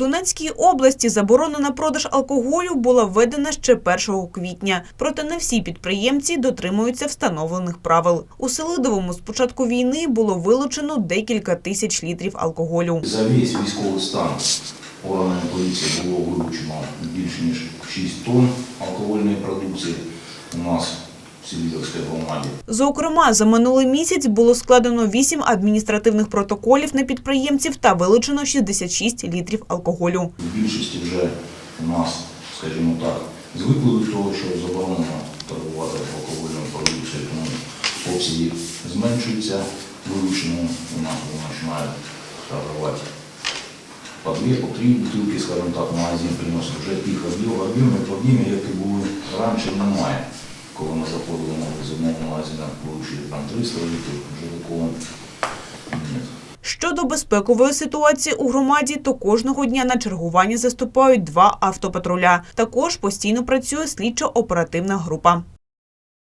Донецькій області заборона на продаж алкоголю була введена ще 1 квітня. Проте не всі підприємці дотримуються встановлених правил. У Селидовому з початку війни було вилучено декілька тисяч літрів алкоголю. За весь військовий стан органами поліції було вилучено більше ніж 6 тонн алкогольної продукції у нас в громаді. Зокрема, за минулий місяць було складено 8 адміністративних протоколів на підприємців та вилучено 66 літрів алкоголю. В більшості вже у нас, скажімо так, звикли до того, що заборонено торгувати алкогольною продукцією, тому обсяги зменшуються, вилучено у нас починають торгувати по дві, по три бутилки, скажімо так, магазин приносять вже тих об'ємів, об'ємів, які були раніше, немає. Коли ми заходили на з одного магазину, вилучили там 300 літрів, вже такого немає. Щодо безпекової ситуації у громаді, то кожного дня на чергування заступають два автопатруля. Також постійно працює слідчо-оперативна група.